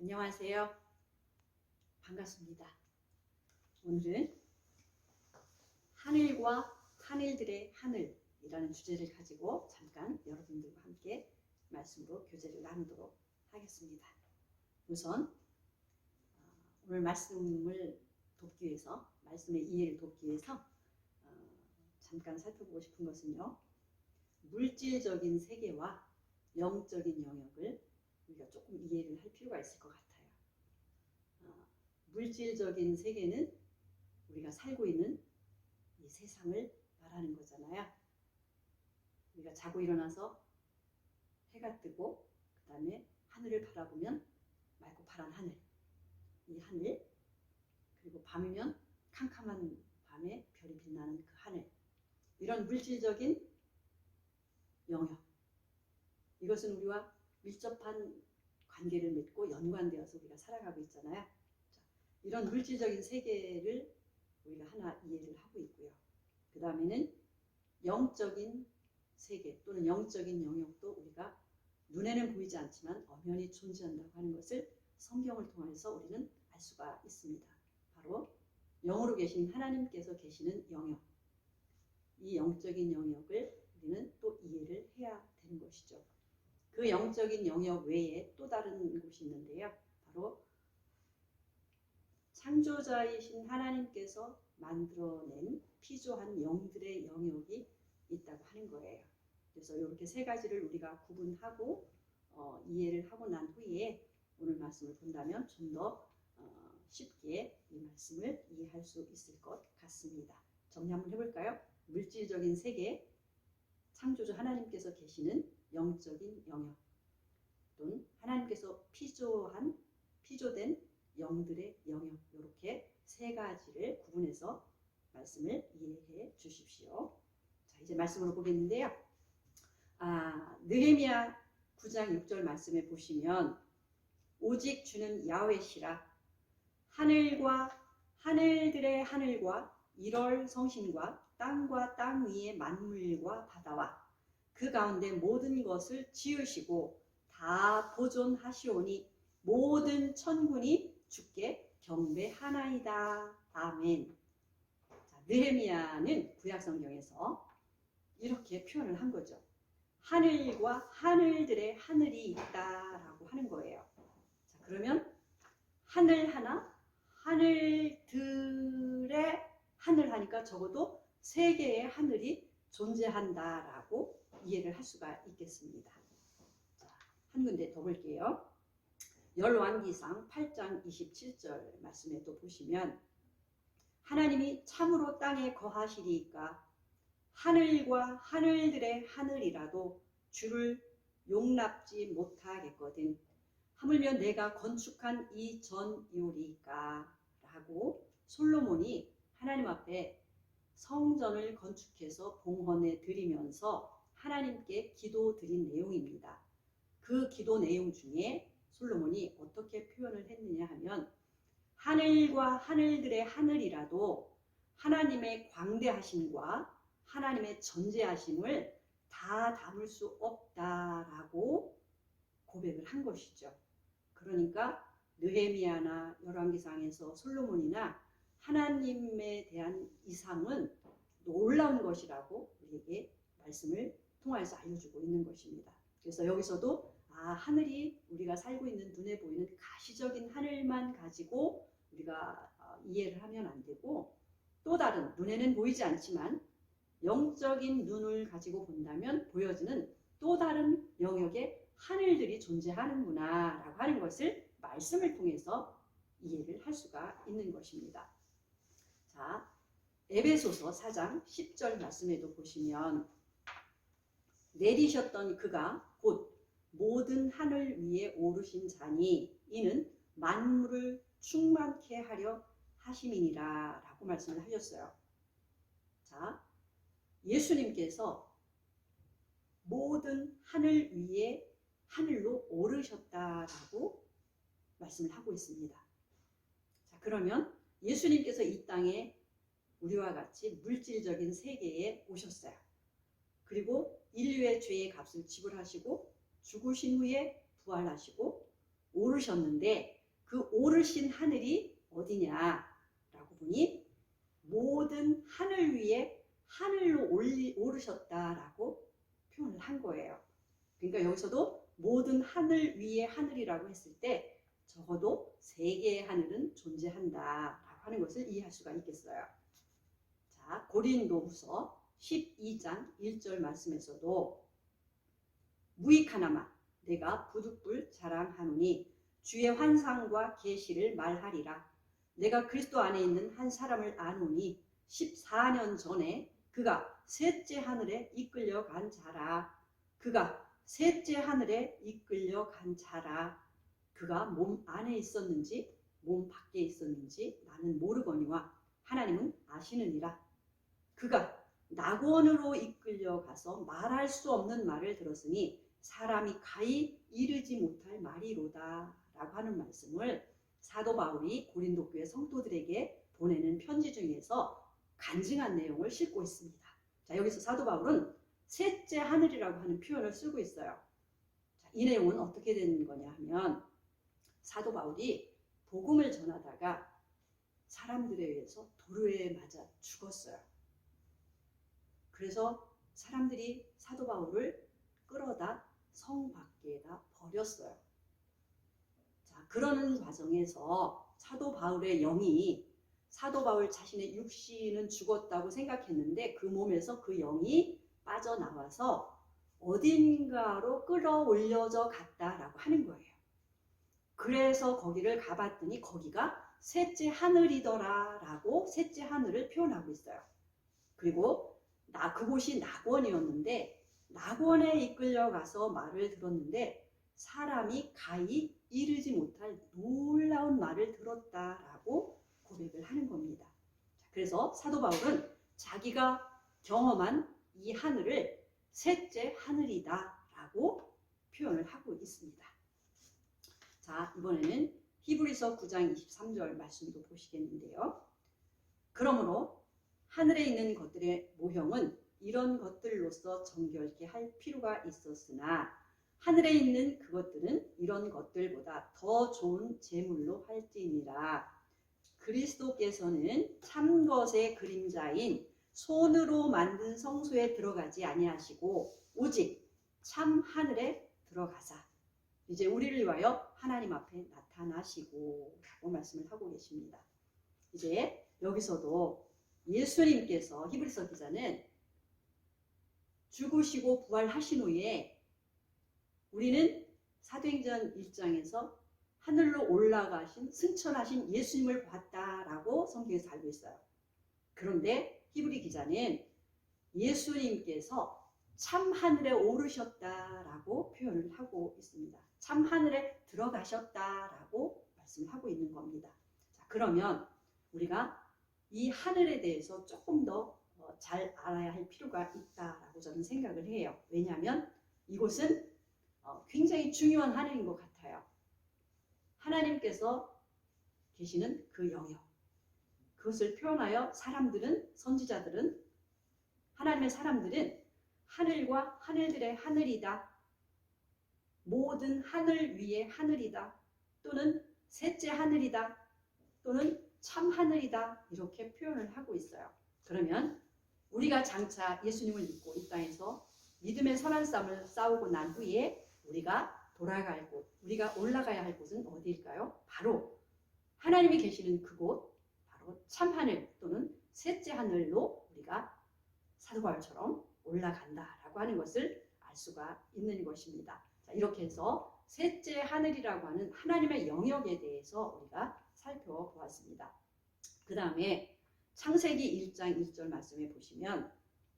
안녕하세요. 반갑습니다. 오늘은 하늘과 하늘들의 하늘이라는 주제를 가지고 잠깐 여러분들과 함께 말씀으로 교제를 나누도록 하겠습니다. 우선 어, 오늘 말씀을 돕기 위해서 말씀의 이해를 돕기 위해서 어, 잠깐 살펴보고 싶은 것은요. 물질적인 세계와 영적인 영역을 우리가 조금 이해를 할 필요가 있을 것 같아요. 어, 물질적인 세계는 우리가 살고 있는 이 세상을 말하는 거잖아요. 우리가 자고 일어나서 해가 뜨고 그 다음에 하늘을 바라보면 맑고 파란 하늘, 이 하늘 그리고 밤이면 캄캄한 밤에 별이 빛나는 그 하늘 이런 물질적인 영역 이것은 우리와 밀접한 관계를 맺고 연관되어서 우리가 살아가고 있잖아요. 자, 이런 물질적인 세계를 우리가 하나 이해를 하고 있고요. 그 다음에는 영적인 세계 또는 영적인 영역도 우리가 눈에는 보이지 않지만 엄연히 존재한다고 하는 것을 성경을 통해서 우리는 알 수가 있습니다. 바로 영으로 계신 하나님께서 계시는 영역. 이 영적인 영역을 우리는 또 이해를 해야 되는 것이죠. 그 영적인 영역 외에 또 다른 곳이 있는데요. 바로 창조자이신 하나님께서 만들어낸 피조한 영들의 영역이 있다고 하는 거예요. 그래서 이렇게 세 가지를 우리가 구분하고 어, 이해를 하고 난 후에 오늘 말씀을 본다면 좀더 어, 쉽게 이 말씀을 이해할 수 있을 것 같습니다. 정리 한번 해볼까요? 물질적인 세계, 창조주 하나님께서 계시는 영적인 영역, 또는 하나님께서 피조한 피조된 영들의 영역 이렇게 세 가지를 구분해서 말씀을 이해해 주십시오. 자 이제 말씀으로 보겠는데요. 아 느헤미야 9장 6절 말씀에 보시면 오직 주는 야훼시라 하늘과 하늘들의 하늘과 일월 성신과 땅과 땅 위의 만물과 바다와 그 가운데 모든 것을 지으시고 다 보존하시오니 모든 천군이 주께 경배하나이다. 아멘. 자, 느헤미야는 구약 성경에서 이렇게 표현을 한 거죠. 하늘과 하늘들의 하늘이 있다라고 하는 거예요. 자, 그러면 하늘 하나, 하늘들의 하늘 하니까 적어도 세 개의 하늘이 존재한다라고 이해를 할 수가 있겠습니다. 자, 한 군데 더 볼게요. 열왕기상 8장 27절 말씀에 또 보시면 하나님이 참으로 땅에 거하시리이까 하늘과 하늘들의 하늘이라도 주를 용납지 못하겠거든 하물며 내가 건축한 이 전이오리까 라고 솔로몬이 하나님 앞에 성전을 건축해서 봉헌해 드리면서 하나님께 기도 드린 내용입니다. 그 기도 내용 중에 솔로몬이 어떻게 표현을 했느냐 하면 하늘과 하늘들의 하늘이라도 하나님의 광대하심과 하나님의 전제하심을 다 담을 수 없다라고 고백을 한 것이죠. 그러니까 느헤미야나 열왕기상에서 솔로몬이나 하나님에 대한 이상은 놀라운 것이라고 우리에게 말씀을 통해서 알려주고 있는 것입니다. 그래서 여기서도 아 하늘이 우리가 살고 있는 눈에 보이는 가시적인 하늘만 가지고 우리가 어, 이해를 하면 안 되고 또 다른 눈에는 보이지 않지만 영적인 눈을 가지고 본다면 보여지는 또 다른 영역의 하늘들이 존재하는구나라고 하는 것을 말씀을 통해서 이해를 할 수가 있는 것입니다. 자, 에베소서 4장 10절 말씀에도 보시면 내리셨던 그가 곧 모든 하늘 위에 오르신 자니 이는 만물을 충만케 하려 하심이니라 라고 말씀을 하셨어요. 자, 예수님께서 모든 하늘 위에 하늘로 오르셨다라고 말씀을 하고 있습니다. 자, 그러면 예수님께서 이 땅에 우리와 같이 물질적인 세계에 오셨어요. 그리고 인류의 죄의 값을 지불하시고 죽으신 후에 부활하시고 오르셨는데 그 오르신 하늘이 어디냐라고 보니 모든 하늘 위에 하늘로 올리, 오르셨다라고 표현을 한 거예요. 그러니까 여기서도 모든 하늘 위에 하늘이라고 했을 때 적어도 세 개의 하늘은 존재한다라고 하는 것을 이해할 수가 있겠어요. 자, 고린도후서 12장 1절 말씀에서도 무익 하나마 내가 부득불 자랑하노니 주의 환상과 계시를 말하리라. 내가 그리스도 안에 있는 한 사람을 아노니 14년 전에 그가 셋째 하늘에 이끌려 간 자라. 그가 셋째 하늘에 이끌려 간 자라. 그가 몸 안에 있었는지 몸 밖에 있었는지 나는 모르거니와 하나님은 아시느니라. 그가 낙원으로 이끌려 가서 말할 수 없는 말을 들었으니 사람이 가히 이르지 못할 말이로다 라고 하는 말씀을 사도 바울이 고린도 교회 성도들에게 보내는 편지 중에서 간증한 내용을 싣고 있습니다. 자, 여기서 사도 바울은 셋째 하늘이라고 하는 표현을 쓰고 있어요. 자, 이 내용은 어떻게 되는 거냐 하면 사도 바울이 복음을 전하다가 사람들에 의해서 도로에 맞아 죽었어요. 그래서 사람들이 사도 바울을 끌어다 성 밖에다 버렸어요. 자, 그러는 과정에서 사도 바울의 영이 사도 바울 자신의 육신은 죽었다고 생각했는데 그 몸에서 그 영이 빠져나와서 어딘가로 끌어올려져 갔다라고 하는 거예요. 그래서 거기를 가봤더니 거기가 셋째 하늘이더라 라고 셋째 하늘을 표현하고 있어요. 그리고 나 그곳이 낙원이었는데 낙원에 이끌려 가서 말을 들었는데 사람이 가히 이르지 못할 놀라운 말을 들었다라고 고백을 하는 겁니다. 그래서 사도 바울은 자기가 경험한 이 하늘을 셋째 하늘이다라고 표현을 하고 있습니다. 자, 이번에는 히브리서 9장 23절 말씀도 보시겠는데요. 그러므로 하늘에 있는 것들의 모형은 이런 것들로서 정결케 할 필요가 있었으나 하늘에 있는 그것들은 이런 것들보다 더 좋은 제물로 할지니라. 그리스도께서는 참 것의 그림자인 손으로 만든 성소에 들어가지 아니하시고 오직 참 하늘에 들어가사 이제 우리를 위하여 하나님 앞에 나타나시고 라고 말씀을 하고 계십니다. 이제 여기서도 예수님께서 히브리서 기자는 죽으시고 부활하신 후에 우리는 사도행전 1장에서 하늘로 올라가신 승천하신 예수님을 봤다라고 성경에서 알고 있어요. 그런데 히브리 기자는 예수님께서 참 하늘에 오르셨다라고 표현을 하고 있습니다. 참 하늘에 들어가셨다라고 말씀을 하고 있는 겁니다. 자, 그러면 우리가 이 하늘에 대해서 조금 더 잘 알아야 할 필요가 있다라고 저는 생각을 해요. 왜냐하면 이곳은 어, 굉장히 중요한 하늘인 것 같아요. 하나님께서 계시는 그 영역. 그것을 표현하여 사람들은, 선지자들은, 하나님의 사람들은 하늘과 하늘들의 하늘이다. 모든 하늘 위에 하늘이다. 또는 셋째 하늘이다. 또는 참 하늘이다. 이렇게 표현을 하고 있어요. 그러면 우리가 장차 예수님을 믿고 이 땅에서 믿음의 선한 싸움을 싸우고 난 후에 우리가 돌아갈 곳, 우리가 올라가야 할 곳은 어디일까요? 바로 하나님이 계시는 그곳, 바로 참하늘 또는 셋째 하늘로 우리가 사도바울처럼 올라간다라고 하는 것을 알 수가 있는 것입니다. 자, 이렇게 해서 셋째 하늘이라고 하는 하나님의 영역에 대해서 우리가 살펴보았습니다. 그 다음에 창세기 1장 1절 말씀에 보시면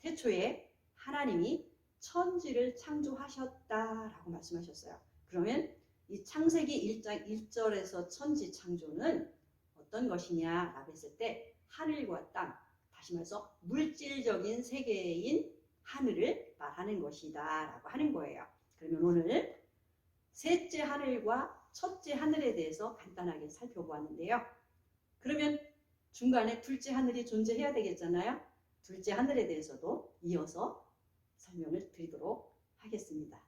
태초에 하나님이 천지를 창조하셨다라고 말씀하셨어요. 그러면 이 창세기 1장 1절에서 천지 창조는 어떤 것이냐라고 했을 때 하늘과 땅, 다시 말해서 물질적인 세계인 하늘을 말하는 것이다 라고 하는 거예요. 그러면 오늘 셋째 하늘과 첫째 하늘에 대해서 간단하게 살펴보았는데요. 그러면 중간에 둘째 하늘이 존재해야 되겠잖아요. 둘째 하늘에 대해서도 이어서 설명을 드리도록 하겠습니다.